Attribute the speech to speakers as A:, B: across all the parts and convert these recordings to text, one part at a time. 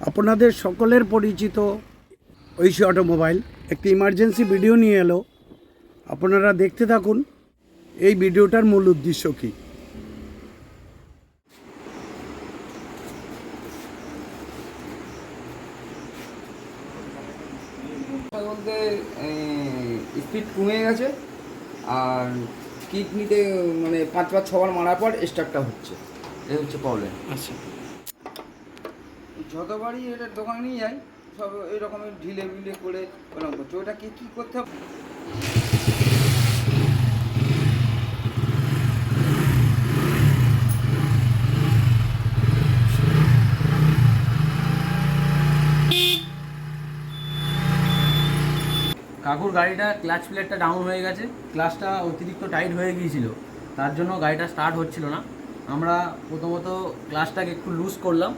A: আপনাদের সকলের পরিচিত ঐশী অটোমোবাইল। একটি ইমার্জেন্সি ভিডিও নিয়ে এলো। আপনারা দেখতে থাকুন এই ভিডিওটার মূল উদ্দেশ্য কী?
B: মধ্যে স্পিড কমে গেছে আর কিডনিতে মানে পাঁচবার ছবার মারার পর স্টার্টটা হচ্ছে। এই হচ্ছে প্রবলেম
A: আচ্ছা।
B: যতবারই এটার দোকানে নিয়ে যাই, সব এরকমের ঢিলে বিলে করে ওরকম করছে। ওটাকে কী করতে হবে?
C: কাকুর গাড়িটা ক্লাচ প্লেটটা ডাউন হয়ে গেছে। ক্লাচটা অতিরিক্ত টাইট হয়ে গিয়েছিল। তার জন্য গাড়িটা স্টার্ট হচ্ছিল না। আমরা প্রথমত ক্লাচটাকে একটু লুজ করলাম।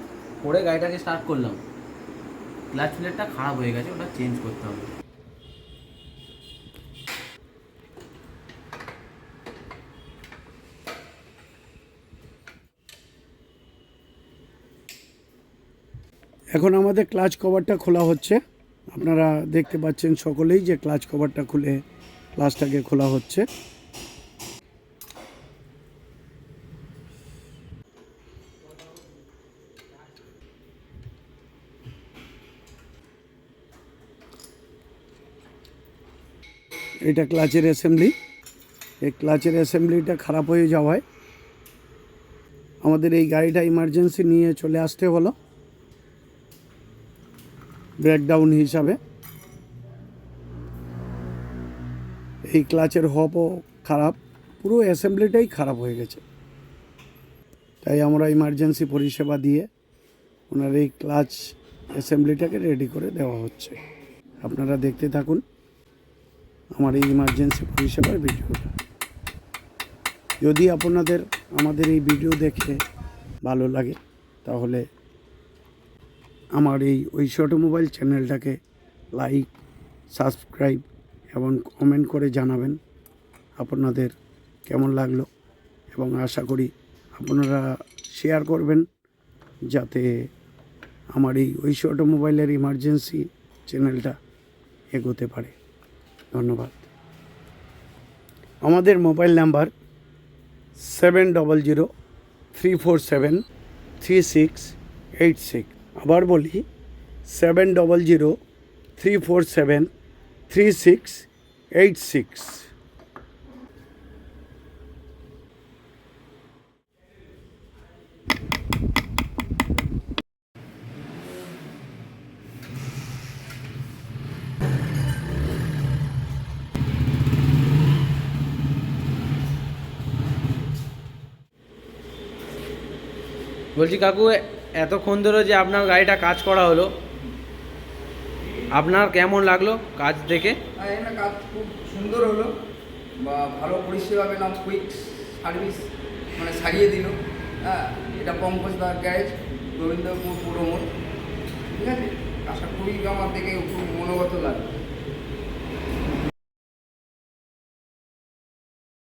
C: করে গাড়িটাকে স্টার্ট করলাম। ক্লাচ প্লেটটা খারাপ হয়ে গেছে, ওটা চেঞ্জ করতে হবে।
A: এখন আমাদের ক্লাচ কভারটা খোলা হচ্ছে। আপনারা দেখতে পাচ্ছেন সকলেই যে ক্লাচ কভারটা খুলে ক্লাচটাকে খোলা হচ্ছে। এটা ক্লাচের অ্যাসেম্বলি এই ক্লাচের অ্যাসেম্বলিটা খারাপ হয়ে যাওয়ায় আমাদের এই গাড়িটা ইমার্জেন্সি নিয়ে চলে আসতে হলো। ব্রেকডাউন হিসাবে। এই ক্লাচের হপও খারাপ, পুরো অ্যাসেম্বলিটাই খারাপ হয়ে গেছে। তাই আমরা ইমার্জেন্সি পরিষেবা দিয়ে ওনার এই ক্লাচ অ্যাসেম্বলিটাকে রেডি করে দেওয়া হচ্ছে। আপনারা দেখতে থাকুন। আমার এই ইমার্জেন্সি পরিষেবার ভিডিওটা যদি আপনাদের আমাদের এই ভিডিও দেখে ভালো লাগে, তাহলে আমার এই ঐশী অটোমোবাইল চ্যানেলটাকে লাইক সাবস্ক্রাইব এবং কমেন্ট করে জানাবেন আপনাদের কেমন লাগল এবং আশা করি আপনারা শেয়ার করবেন যাতে আমার এই ঐশী অটোমোবাইলের ইমার্জেন্সি চ্যানেলটা এগোতে পারে। ধন্যবাদ। আমাদের mobile number seven double zero three four seven three six eight six. আবার বলি, seven double zero three four seven three six eight six.
C: বলছি কাকু, এতক্ষণ ধরে যে আপনার গাড়িটা কাজ করা হলো, আপনার কেমন লাগল কাজ দেখে?
B: এখানে কাজ খুব সুন্দর হলো, বা ভালো পরিষেবা পেলাম কুইক সার্ভিস মানে সারিয়ে দিল। হ্যাঁ এটা পঙ্কজ দার গ্যারেজ গোবিন্দপুর পুরো ঠিক আছে? কাজটা খুবই আমার দেখে খুব মনোগত লাগে